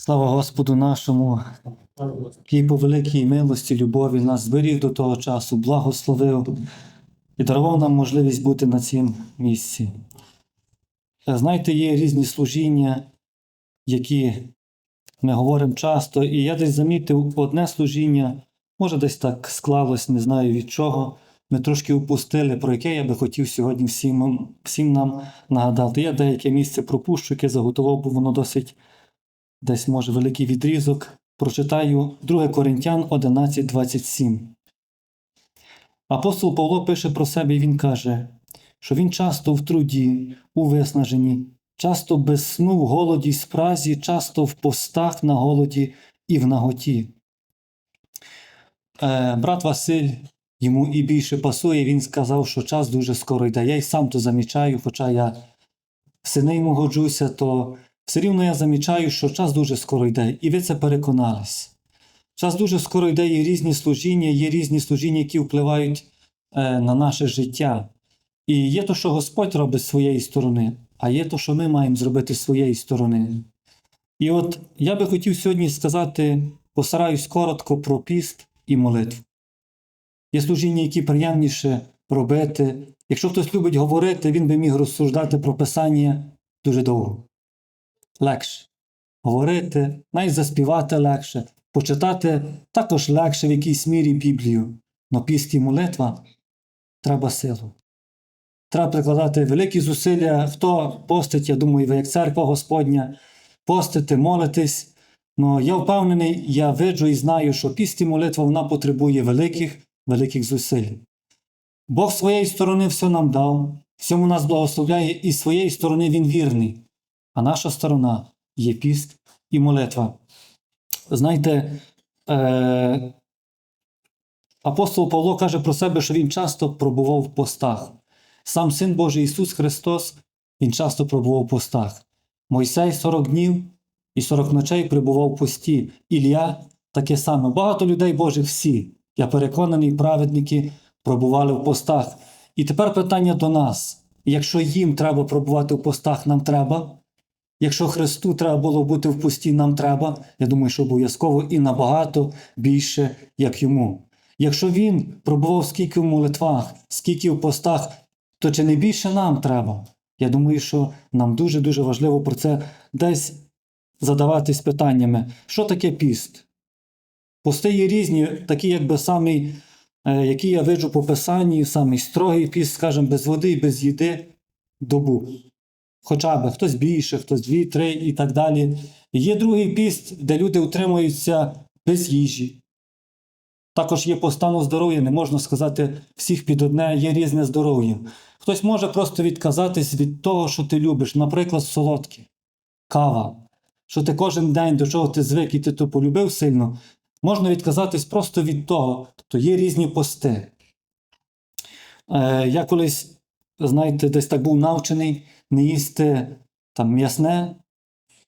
Слава Господу нашому, який по великій милості, любові нас зберіг до того часу, благословив і дарував нам можливість бути на цім місці. Е, Знаєте, є різні служіння, які ми говоримо часто, і я десь замітив одне служіння, може десь так склалось, не знаю від чого. Ми трошки упустили, про яке я би хотів сьогодні всім, всім нам нагадати. Я деяке місце пропущу, яке заготував, бо воно досить десь може великий відрізок. Прочитаю 2 Коринтян 11.27. Апостол Павло пише про себе і він каже, що він часто в труді, у виснаженні, часто без сну в голоді й спразі, часто в постах на голоді і в наготі. Е, брат Василь йому і більше пасує, він сказав, що час дуже скоро йде. Я й сам то замічаю, хоча я сини йому годжуся, то все рівно я замічаю, що час дуже скоро йде, і ви це переконались. Час дуже скоро йде, є різні служіння, є різні служіння, які впливають е, на наше життя. І є то, що Господь робить з своєї сторони, а є то, що ми маємо зробити з своєї сторони. І от я би хотів сьогодні сказати, постараюсь коротко про піст і молитву. Є служіння, які приємніше робити. Якщо хтось любить говорити, він би міг розсуждати про писання дуже довго. Легше. Говорити, навіть заспівати легше, почитати також легше в якійсь мірі Біблію. Но піст молитва треба силу. Треба прикладати великі зусилля. Хто постить, я думаю, ви як церква Господня, постити, молитись. Но я впевнений, я виджу і знаю, що піст молитва вона потребує великих, великих зусиль. Бог своєї сторони все нам дав, всьому нас благословляє, і з своєї сторони Він вірний. А наша сторона є піст і молитва. Знаєте, е, апостол Павло каже про себе, що він часто пробував в постах. Сам Син Божий Ісус Христос, Він часто пробував в постах. Мойсей 40 днів і 40 ночей прибував в пості. Ілля таке саме. Багато людей Божих всі. Я переконаний, праведники пробували в постах. І тепер питання до нас: якщо їм треба пробувати в постах, нам треба. Якщо Христу треба було бути в пості, нам треба. Я думаю, що обов'язково і набагато більше, як йому. Якщо він пробував скільки в молитвах, скільки в постах, то чи не більше нам треба? Я думаю, що нам дуже-дуже важливо про це десь задаватись питаннями, що таке піст? Пости є різні, такі, якби самий, е, які я виджу по писанні, самий строгий піст, скажімо, без води і без їди добу. Хоча б хтось більше, хтось дві, три і так далі. Є другий піст, де люди утримуються без їжі. Також є по стану здоров'я, не можна сказати всіх під одне, є різне здоров'я. Хтось може просто відказатись від того, що ти любиш, наприклад, солодке, кава, що ти кожен день до чого ти звик і ти то полюбив сильно, можна відказатись просто від того. Тобто є різні пости. Е, я колись, знаєте, десь так був навчений не їсти там м'ясне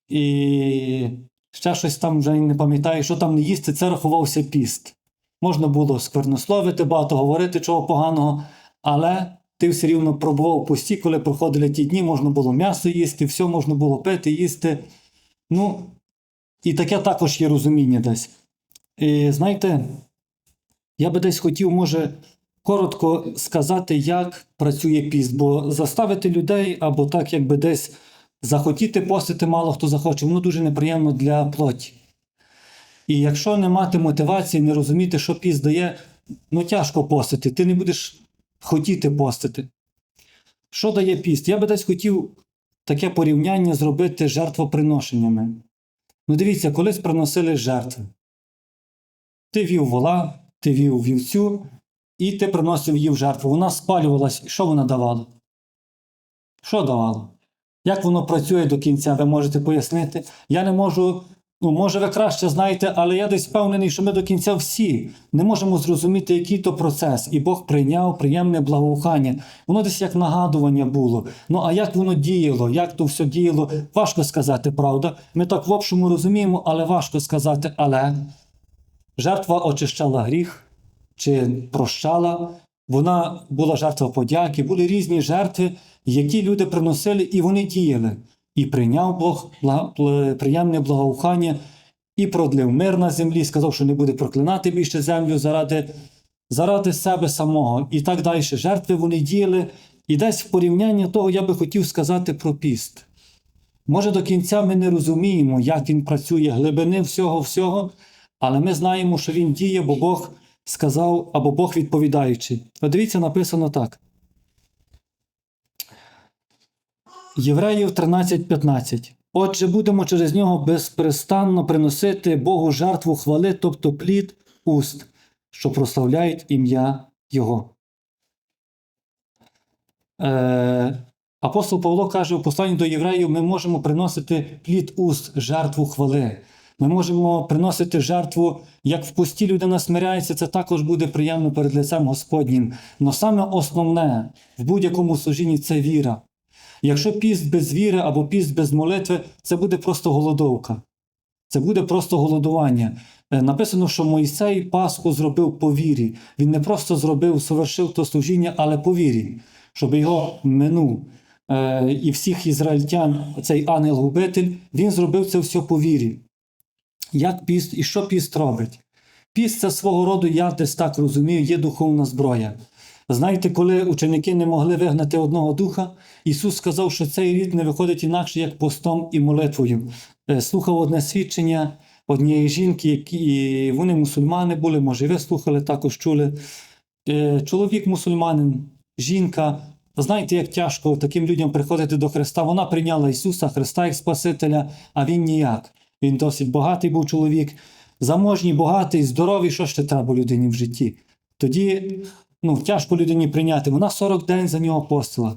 і ще щось там вже не пам'ятаю, що там не їсти, це рахувався піст. Можна було сквернословити, багато говорити чого поганого, але ти все рівно пробував пості, коли проходили ті дні, можна було м'ясо їсти, все можна було пити, їсти. Ну, і таке також є розуміння десь. І знаєте, я би десь хотів, може, коротко сказати, як працює піст, бо заставити людей або так, якби десь захотіти постити, мало хто захоче, воно дуже неприємно для плоті. І якщо не мати мотивації, не розуміти, що піст дає, ну тяжко постити, ти не будеш хотіти постити. Що дає піст? Я би десь хотів таке порівняння зробити жертвоприношеннями. Ну, дивіться, колись приносили жертви. Ти вів вола, ти вів вівцю, і ти приносив її в жертву. Вона спалювалась, що вона давала? Що давало? Як воно працює до кінця, ви можете пояснити? Я не можу, ну, може, ви краще знаєте, але я десь впевнений, що ми до кінця всі не можемо зрозуміти, який то процес. І Бог прийняв приємне благоухання. Воно десь як нагадування було. Ну а як воно діяло, як то все діяло, важко сказати, правда. Ми так в общому розуміємо, але важко сказати, але жертва очищала гріх чи прощала. Вона була жертва подяки, були різні жертви, які люди приносили, і вони діяли. і прийняв Бог приємне благоухання, і продлив мир на землі, сказав, що не буде проклинати більше землю заради, заради себе самого. І так далі. Жертви вони діяли. І десь в порівнянні того я би хотів сказати про піст. Може, до кінця ми не розуміємо, як він працює, глибини всього всього, але ми знаємо, що він діє, бо Бог сказав або Бог відповідаючи. Подивіться, написано так. Євреїв 13:15. Отже, будемо через нього безперестанно приносити Богу жертву хвали, тобто плід уст, що прославляють ім'я Його. Е, апостол Павло каже у посланні до євреїв: ми можемо приносити плід уст, жертву хвали. Ми можемо приносити жертву, як в пусті людина смиряється, це також буде приємно перед лицем Господнім. Но саме основне в будь-якому служінні це віра. Якщо піст без віри або піст без молитви, це буде просто голодовка. Це буде просто голодування. Е, Написано, що Мойсей Пасху зробив по вірі. Він не просто зробив, совершив то служіння, але по вірі, щоб його минув. Е, І всіх ізраїльтян, цей ангел-губитель, він зробив це все по вірі. Як піст і що піст робить? Піст це свого роду, я десь так розумію, є духовна зброя. Знаєте, коли ученики не могли вигнати одного духа, Ісус сказав, що цей рід не виходить інакше, як постом і молитвою. Е, Слухав одне свідчення однієї жінки, які вони мусульмани були, може, ви слухали, також чули. Е, Чоловік мусульманин, жінка. Знаєте, як тяжко таким людям приходити до Христа. Вона прийняла Ісуса Христа як Спасителя, а він ніяк. Він досить багатий був чоловік, заможній, багатий, здоровий, що ще треба людині в житті. Тоді ну, тяжко людині прийняти. Вона 40 день за нього постила.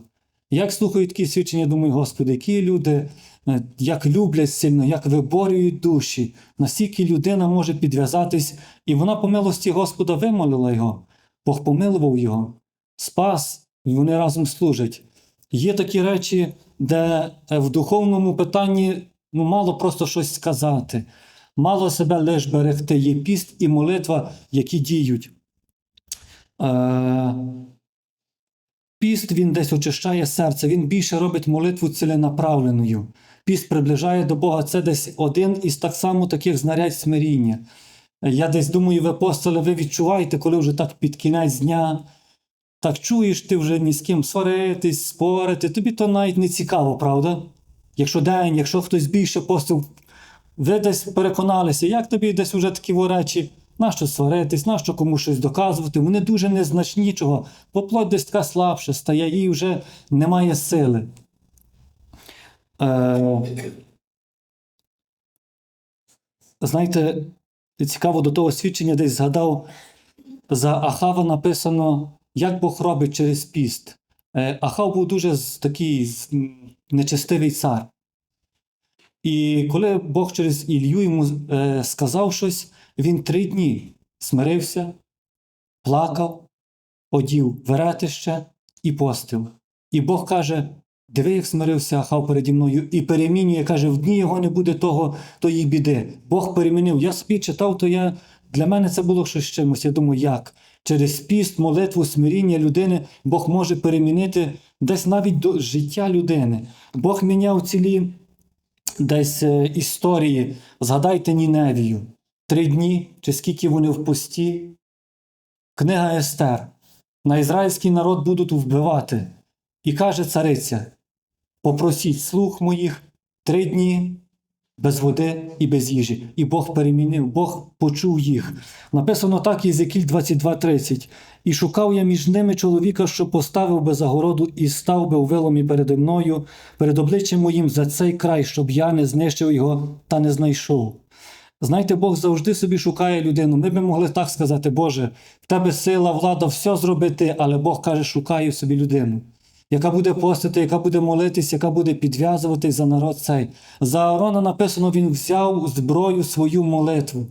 Як слухаю такі свідчення, думаю, Господи, які люди е, як люблять сильно, як виборюють душі, настільки людина може підв'язатись, і вона по милості Господа вимолила його, Бог помилував його, спас, і вони разом служать. Є такі речі, де е, в духовному питанні ну, мало просто щось сказати, мало себе лиш берегти. Є піст і молитва, які діють. Е, Піст він десь очищає серце, він більше робить молитву ціленаправленою. Піст приближає до Бога. Це десь один із так само таких знарядь смиріння. Я десь думаю, ви апостоли, ви відчуваєте, коли вже так під кінець дня, так чуєш ти вже ні з ким сваритись, спорити, тобі то навіть не цікаво, правда? Якщо день, якщо хтось більше постив, ви десь переконалися, як тобі десь вже такі речі, нащо сваритись, нащо комусь щось доказувати, вони дуже незначні чого, бо плоть десь така слабша стає, їй вже немає сили. Е, знаєте, цікаво до того свідчення десь згадав, за Ахава написано, як Бог робить через піст. Е, Ахав був дуже такий нечестивий цар. І коли Бог через Ілью йому е, сказав щось, він три дні смирився, плакав, одів веретище і постив. І Бог каже: Диви, як смирився Ахав переді мною, і перемінює, каже, в дні його не буде того, тої біди. Бог перемінив. Я собі читав, то я для мене це було щось чимось. Я думаю, як? Через піст, молитву, смиріння людини Бог може перемінити десь навіть до життя людини. Бог міняв цілі десь е, історії. Згадайте Ніневію. Три дні, чи скільки вони в пості. Книга Естер. На ізраїльський народ будуть вбивати. І каже цариця: попросіть слух моїх три дні без води і без їжі. І Бог перемінив, Бог почув їх. Написано так, Єзекіль 22:30. І шукав я між ними чоловіка, що поставив би загороду і став би у виломі переді мною, перед обличчям моїм за цей край, щоб я не знищив його та не знайшов. Знаєте, Бог завжди собі шукає людину. Ми б могли так сказати, Боже, в тебе сила, влада, все зробити, але Бог каже, шукаю собі людину, яка буде постити, яка буде молитись, яка буде підв'язуватись за народ цей. За Аарона написано, він взяв зброю свою молитву.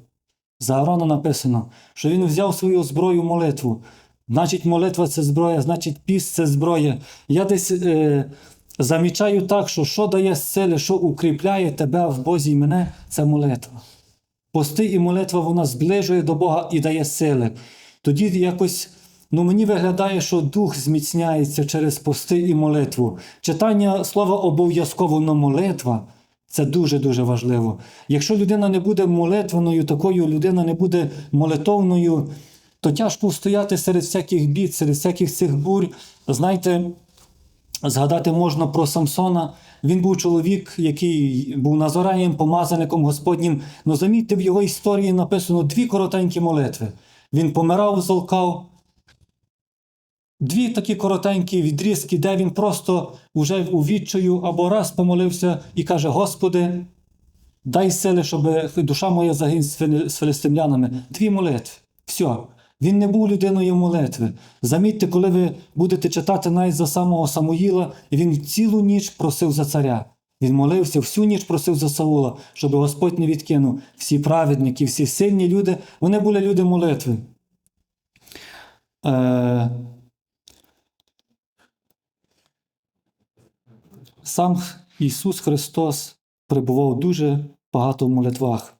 За Аарона написано, що він взяв свою зброю молитву. Значить, молитва це зброя, значить, піст це зброя. Я десь е, замічаю так, що що дає сили, що укріпляє тебе в Бозі і мене, це молитва. Пости і молитва вона зближує до Бога і дає сили. Тоді якось Ну, мені виглядає, що дух зміцняється через пости і молитву. Читання слова обов'язково на молитва це дуже-дуже важливо. Якщо людина не буде молитвеною, такою людина не буде молитовною, то тяжко стояти серед всяких бід, серед всяких цих бурь. Знаєте, Згадати можна про Самсона. Він був чоловік, який був назораєм, помазаником Господнім. Ну замітьте, в його історії написано дві коротенькі молитви. Він помирав, золкав. Дві такі коротенькі відрізки, де він просто уже у відчаю або раз помолився і каже: Господи, дай сили, щоб душа моя загинь з филистимлянами. Дві молитви. Все. Він не був людиною молитви. Замітьте, коли ви будете читати навіть за самого Самуїла, він цілу ніч просив за царя. Він молився, всю ніч просив за Саула, щоб Господь не відкинув. Всі праведники, всі сильні люди, вони були люди молитви. Е... Сам Ісус Христос перебував дуже багато в молитвах.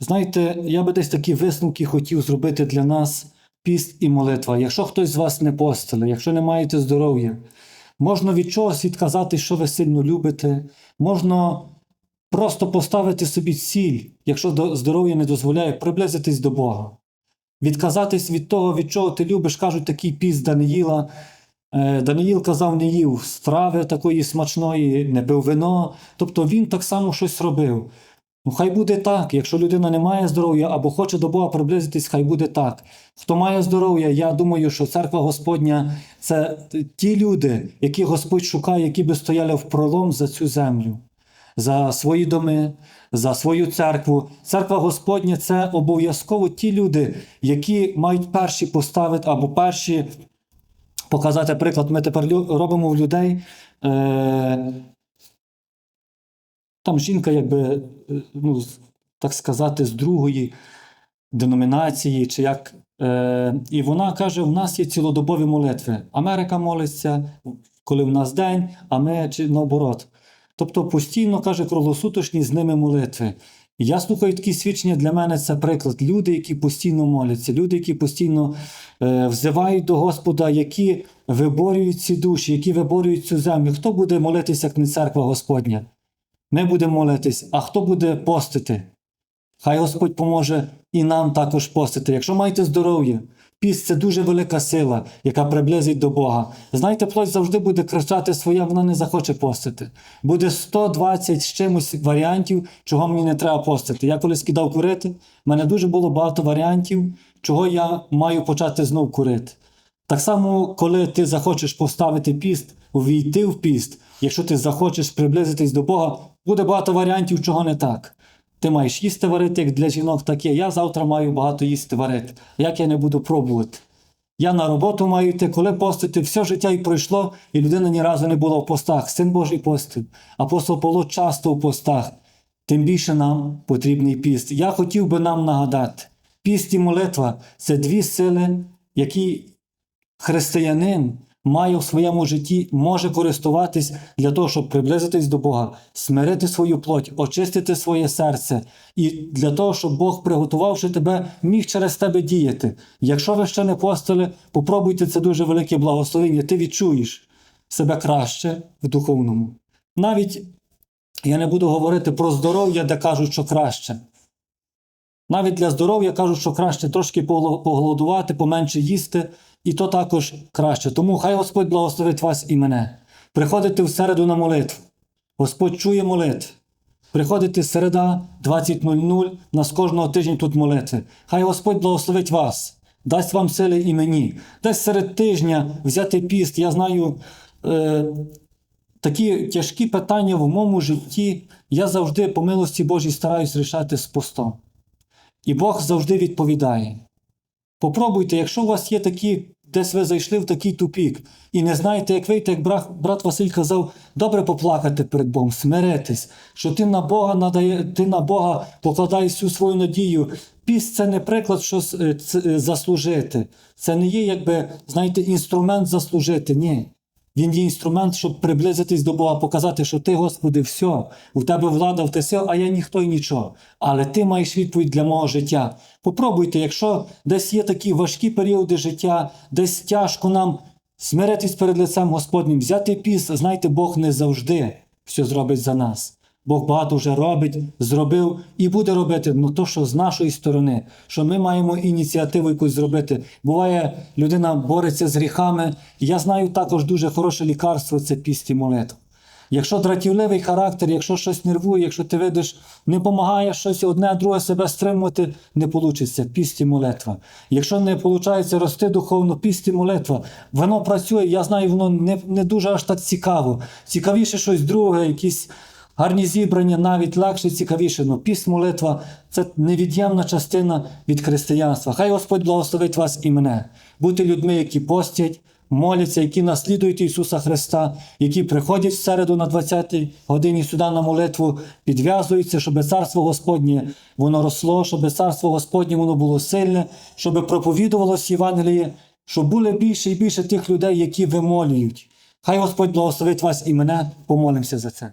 Знаєте, я би десь такі висновки хотів зробити для нас піст і молитва. Якщо хтось з вас не постеле, якщо не маєте здоров'я, можна від чогось відказати, що ви сильно любите, можна просто поставити собі ціль, якщо здоров'я не дозволяє, приблизитись до Бога. Відказатись від того, від чого ти любиш, кажуть такий піст Даниїла. Е, Даниїл казав, не їв страви такої смачної, не пив вино. Тобто він так само щось робив. Ну, хай буде так. Якщо людина не має здоров'я або хоче до Бога приблизитись, хай буде так. Хто має здоров'я, я думаю, що церква Господня це ті люди, які Господь шукає, які би стояли в пролом за цю землю, за свої доми, за свою церкву. Церква Господня це обов'язково ті люди, які мають перші поставити або перші показати приклад. Ми тепер робимо в людей. Е- там жінка, якби, е, ну, так сказати, з другої деномінації, чи як. Е, і вона каже: у нас є цілодобові молитви. Америка молиться, коли в нас день, а ми чи наоборот. Тобто постійно каже круглосуточні з ними молитви. Я слухаю такі свідчення для мене це приклад. Люди, які постійно моляться, люди, які постійно е, взивають до Господа, які виборюють ці душі, які виборюють цю землю. Хто буде молитися, як не церква Господня? Ми будемо молитись, а хто буде постити? Хай Господь поможе і нам також постити. Якщо маєте здоров'я, піст це дуже велика сила, яка приблизить до Бога. Знаєте, плоть завжди буде кричати своє, вона не захоче постити. Буде 120 з чимось варіантів, чого мені не треба постити. Я колись кидав курити, в мене дуже було багато варіантів, чого я маю почати знов курити. Так само, коли ти захочеш поставити піст, увійти в піст, якщо ти захочеш приблизитись до Бога, буде багато варіантів, чого не так. Ти маєш їсти варити, як для жінок, так є. Я завтра маю багато їсти варити. Як я не буду пробувати? Я на роботу маю йти, коли постити, все життя і пройшло, і людина ні разу не була в постах. Син Божий постив. Апостол Павло часто в постах. Тим більше нам потрібний піст. Я хотів би нам нагадати: піст і молитва це дві сили, які християнин має в своєму житті, може користуватись для того, щоб приблизитись до Бога, смирити свою плоть, очистити своє серце, і для того, щоб Бог, приготувавши тебе, міг через тебе діяти. Якщо ви ще не постили, попробуйте це дуже велике благословення, ти відчуєш себе краще в духовному. Навіть я не буду говорити про здоров'я, де кажуть, що краще. Навіть для здоров'я кажуть, що краще трошки поголодувати, поменше їсти, і то також краще. Тому хай Господь благословить вас і мене. Приходите в середу на молитву. Господь чує молитви. Приходите середа 20.00, нас кожного тижня тут молитви. Хай Господь благословить вас, дасть вам сили і мені. Десь серед тижня взяти піст. Я знаю е, такі тяжкі питання в моєму житті. Я завжди, по милості Божій, стараюсь рішати з постом. І Бог завжди відповідає. Попробуйте, якщо у вас є такі, десь ви зайшли в такий тупік і не знаєте, як вийти, як брат, Василь казав, добре поплакати перед Богом, смиритись, що ти на Бога надає, ти на Бога покладаєш всю свою надію. Піс це не приклад, що е, е, заслужити. Це не є, якби, знаєте, інструмент заслужити. Ні. Він є інструмент, щоб приблизитись до Бога, показати, що ти, Господи, все, у тебе влада, в те все, а я ніхто і нічого. Але ти маєш відповідь для мого життя. Попробуйте, якщо десь є такі важкі періоди життя, десь тяжко нам смиритись перед лицем Господнім, взяти піс, знайте, Бог не завжди все зробить за нас. Бог багато вже робить, зробив і буде робити. Ну то, що з нашої сторони, що ми маємо ініціативу якусь зробити. Буває, людина бореться з гріхами. Я знаю також дуже хороше лікарство це піст і молитва. Якщо дратівливий характер, якщо щось нервує, якщо ти видиш, не допомагає щось одне, друге себе стримувати, не вийде. Піст і молитва. Якщо не виходить рости духовно, піст і молитва, воно працює. Я знаю, воно не, не дуже аж так цікаво. Цікавіше щось друге, якісь гарні зібрання, навіть легше, цікавіше. Ну, піст молитва це невід'ємна частина від християнства. Хай Господь благословить вас і мене. Бути людьми, які постять, моляться, які наслідують Ісуса Христа, які приходять в середу на 20-й годині сюди на молитву, підв'язуються, щоб царство Господнє воно росло, щоб царство Господнє воно було сильне, щоб проповідувалось Євангеліє, щоб було більше і більше тих людей, які вимолюють. Хай Господь благословить вас і мене, помолимося за це.